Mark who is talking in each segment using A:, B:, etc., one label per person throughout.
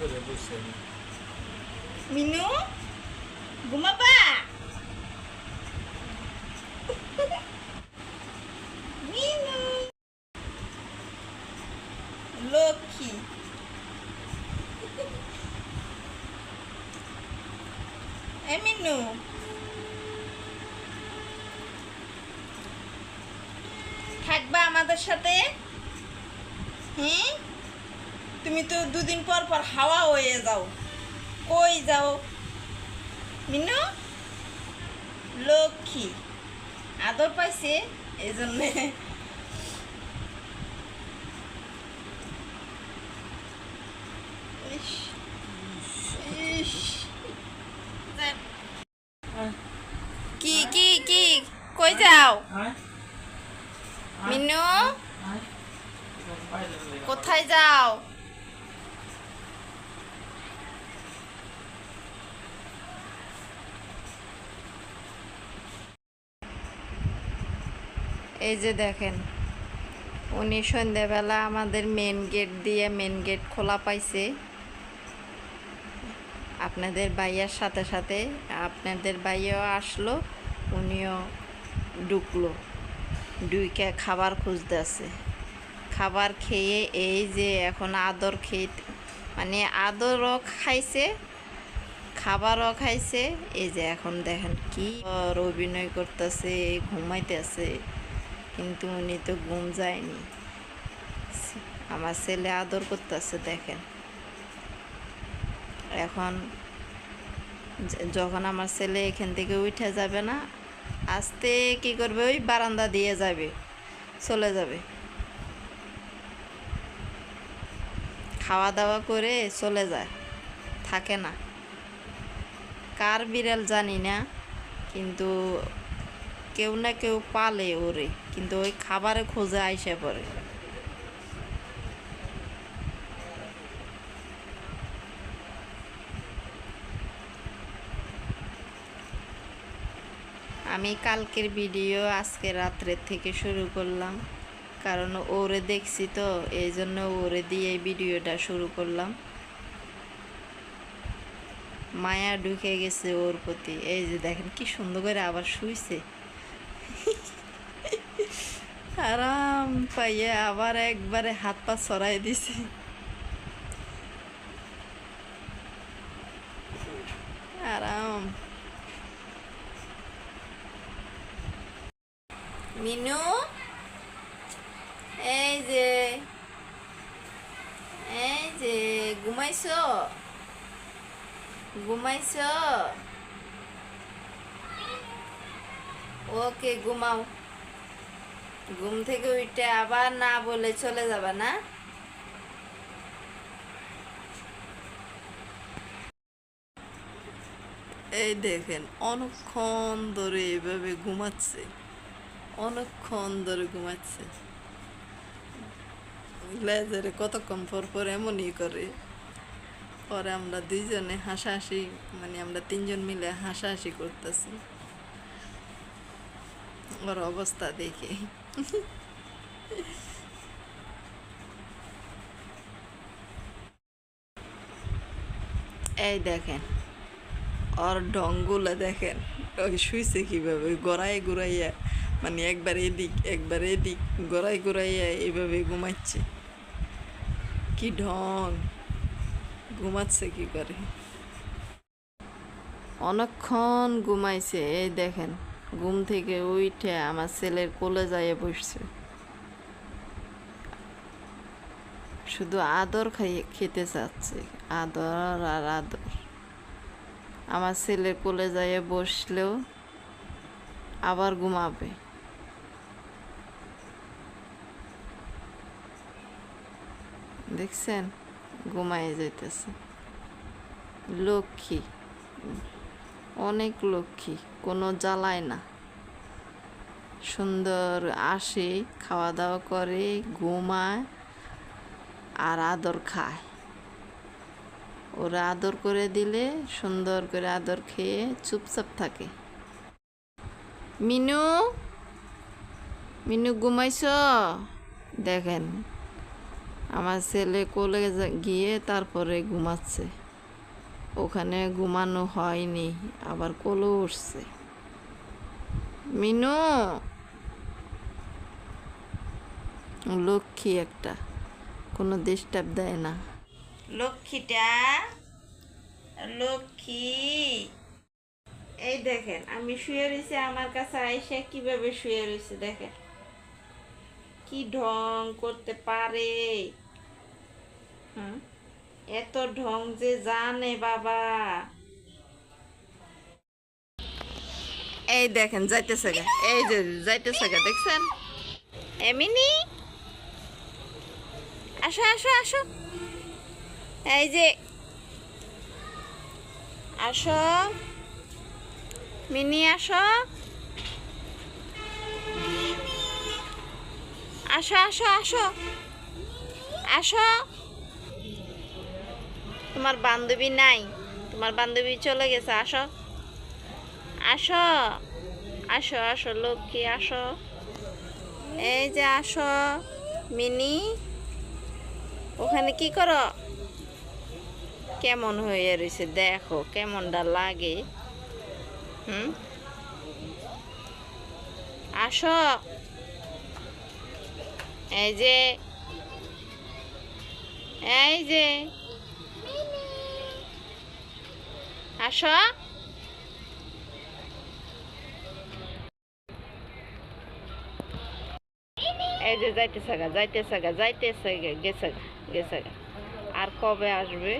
A: করে বসে
B: মিনু ঘুমাবা মিনু লক্ষ্মী এ মিনু থাকবা আমাদের সাথে হুম তুমি তো দুদিন পর পর হাওয়া হয়ে যাও। কই যাও? মিনু? লক্ষ্মী। আদর পাইছে? এই জন্যে। কি কি কি? কই যাও? মিনু? কোথায় যাও? এই যে দেখেন, উনি সন্ধ্যাবেলা আমাদের মেন গেট দিয়ে মেন গেট খোলা পাইছে। আপনাদের ভাইয়ার সাথে সাথে আপনাদের ভাইয়াও আসলো, উনিও ঢুকলো। ডুইকে খাবার খুঁজতে আছে। খাবার খেয়ে এই যে এখন আদর খেয়ে মানে আদরও খাইছে, খাবারও খাইছে। এই যে এখন দেখেন কি অভিনয় করতেছে, ঘুমাইতেছে। কিন্তু উনি তো ঘুম যায়নি। আমার ছেলে আদর করতেছে, দেখেন। এখন যখন আমার ছেলে এখান থেকে উঠে যাবে না, আস্তে কি করবে? ওই বারান্দা দিয়ে যাবে, চলে যাবে। খাওয়া দাওয়া করে চলে যায়, থাকে না। কার বিড়াল জানি না, কিন্তু কেউ না কেউ পালে ওরে, কিন্তু ওই খাবারে খোঁজে আইসে পড়ে। আমি কালকের ভিডিও আজকে রাত্রের থেকে শুরু করলাম, কারণ ওরে দেখছি তো, এই জন্য ওরে দিয়ে ভিডিওটা শুরু করলাম। মায়া ঢুকে গেছে ওর প্রতি, এই যে দেখেন কি সুন্দর করে আবার শুইছে। আরাম পাইয়ে আবার একবারে হাত পা ছড়াই দিছে। আরাম মিনু, এই যে এই যে, ঘুমাইছো? ঘুমাইছো? ওকে, ঘুমাও। ঘুম থেকে উঠে আবার না বলে চলে যাবা না? এই দেখেন, অনেকক্ষণ ধরে এভাবে ঘুমাচ্ছে, অনেকক্ষণ ধরে ঘুমাচ্ছে। লেজারে কতক্ষণ পর পর এমনই করে। পরে আমরা দুইজনে হাসাহাসি মানে আমরা তিনজন মিলে হাসাহাসি করতেছি। ওর অবস্থা দেখে। এই দেখেন ওর ঢঙ্গুলা দেখেন, ওই শুইছে কীভাবে? গড়াই ঘুরাইয়া মানে একবার এদিক একবার এদিক গড়াই ঘুরাইয়া এইভাবে ঘুমাচ্ছে। কি ঢং! ঘুমাচ্ছে কি করে? অনেকক্ষণ ঘুমাইছে, এই দেখেন। ঘুম থেকে উঠে আমার ছেলের কোলে যাইয়ে বসছে। শুধু আদর খাইয়ে খেতে চাচ্ছে। আদর আর আদর। আমার ছেলের কোলে যাইয়ে বসলেও আবার ঘুমাবে। দেখছেন? ঘুমায় যাইতেছে। লক্ষ্মী। অনেক লক্ষ্মী, কোনো জ্বালায় না। সুন্দর আসে খাওয়া দাওয়া করে, ঘুমায় আর আদর খায়। ওরা আদর করে দিলে সুন্দর করে আদর খেয়ে চুপচাপ থাকে। মিনু মিনু ঘুমাইছ? দেখেন, আমার ছেলে কোলে গিয়ে তারপরে ঘুমাচ্ছে। ওখানে ঘুমানো হয়নি, আবার কোলে উঠছে। মিনু লক্ষ্মী একটা। কোনো ডিস্টার্ব দেয় না। লক্ষ্মীটা? লক্ষ্মী? এই দেখেন, আমি শুয়ে রয়েছি আমার কাছে আইসা কীভাবে শুয়ে রয়েছে দেখেন। কি ঢং করতে পারে? এত ঢং যে জানে বাবা। এই দেখেন, যাইতেছে এই যে যাইতেছে দেখছেন? এমিনি আসো আসো আসো। এই যে, আসো। মিনি, আসো। আসো আসো আসো। আসো। তোমার বান্ধবী নাই। তোমার বান্ধবী চলে গেছে, আসো। আসো আসো আসো, লক্ষ্মী, আসো। এই যে, আসো। মিনি। ওখানে কি করো? কেমন হয়ে রয়েছে দেখো কেমনটা লাগে। হুম? আসো। এই যে। এই যে। আসো। এই যে যাইতেছে গা যাইতেছে গা যাইতেছে গা গেছে গেছে আর কবে আসবে?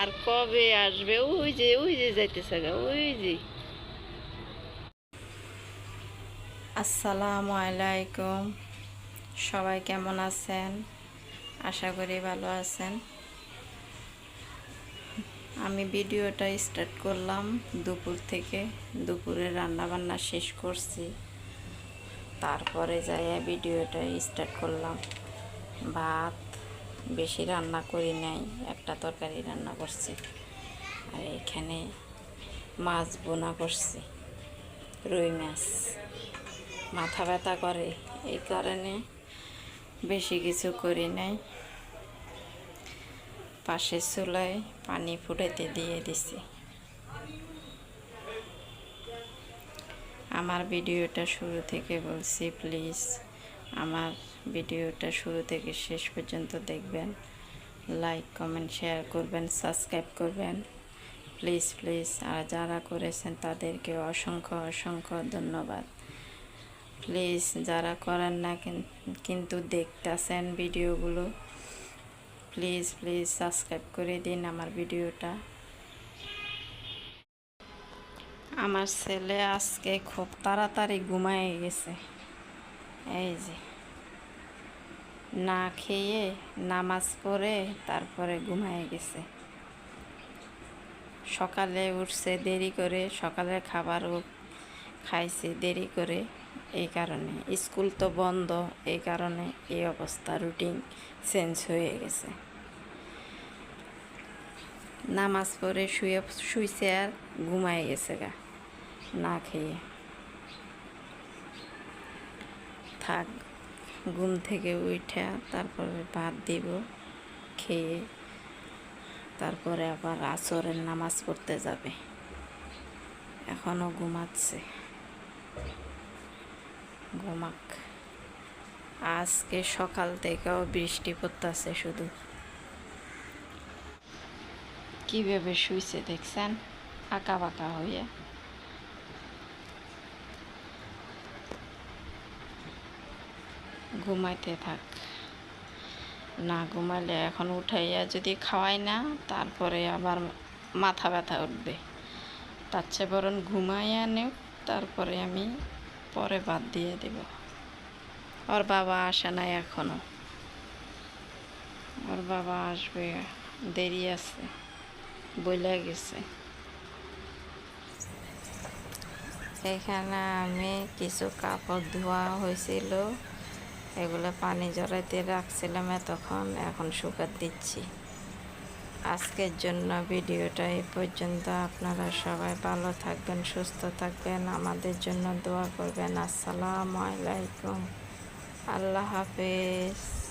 B: আর কবে আসবে? ওই যে ওই যে যাইতেছে গা ওই যে। আসসালামু আলাইকুম। সবাই কেমন আছেন? আশা করি ভালো আছেন। আমি ভিডিওটা স্টার্ট করলাম দুপুর থেকে। দুপুরে রান্না বান্না শেষ করছি। তারপরে যাইয়া ভিডিওটা স্টার্ট করলাম। ভাত বেশি রান্না করি নাই, একটা তরকারি রান্না করছি। আর এখানে মাছ বোনা করছি, রুই মাছ। মাথা ব্যথা করে, এই কারণে বেশি কিছু করি নাই। পাশের চুলায় পানি ফুটাইতে দিয়ে দিছি। আমার ভিডিওটা শুরু থেকে বলছি প্লিজ আমার ভিডিওটা শুরু থেকে শেষ পর্যন্ত দেখবেন। লাইক কমেন্ট শেয়ার করবেন সাবস্ক্রাইব করবেন। প্লিজ প্লিজ আর যারা করেছেন তাদেরকে অসংখ্য অসংখ্য ধন্যবাদ। প্লিজ যারা করেন না কিন- কিন্তু দেখতেছেন ভিডিওগুলো প্লিজ প্লিজ সাবস্ক্রাইব করে দিন আমার ভিডিওটা। আমার ছেলে আজকে খুব তাড়াতাড়ি ঘুমায় গেছে। এই যে। না খেয়ে নামাজ পড়ে তারপরে ঘুমায় গেছে। সকালে উঠছে দেরি করে, সকালের খাবারও খাইছে দেরি করে। এই কারণে স্কুল তো বন্ধ, এই কারণে এই অবস্থা রুটিন চেঞ্জ হয়ে গেছে। নামাজ পড়ে শুয়ে, শুইছে আর ঘুমায় গেছে গা, না খেয়ে। থাক, ঘুম থেকে উঠা তারপরে ভাত দিব, খেয়ে তারপরে আবার আসরের নামাজ পড়তে যাবে। এখনও ঘুমাচ্ছে। ঘুমাক। আজকে সকাল থেকেও বৃষ্টি পড়তেছে শুধু। কীভাবে শুইছে দেখছেন? আঁকা বাঁকা হয়ে ঘুমাইতে থাক। না ঘুমাইলে এখন উঠাইয়া যদি খাওয়াই না, তারপরে আবার মাথা ব্যথা উঠবে। তার চেয়ে বরং ঘুমাইয়া নেও তারপরে আমি পরে বাদ দিয়ে দেব। ওর বাবা আসে নাই এখনও। ওর বাবা আসবে, দেরি আছে, বইলে গেছে। এখানে আমি কিছু কাপড় ধোয়া হয়েছিল, এগুলো পানি জড়াইতে রাখছিলাম তখন এখন শুকাত দিচ্ছি। আজকের জন্য ভিডিওটা এই পর্যন্ত। আপনারা সবাই ভালো থাকবেন, সুস্থ থাকবেন। আমাদের জন্য দোয়া করবেন। আসসালামু আলাইকুম। আল্লাহ হাফেজ।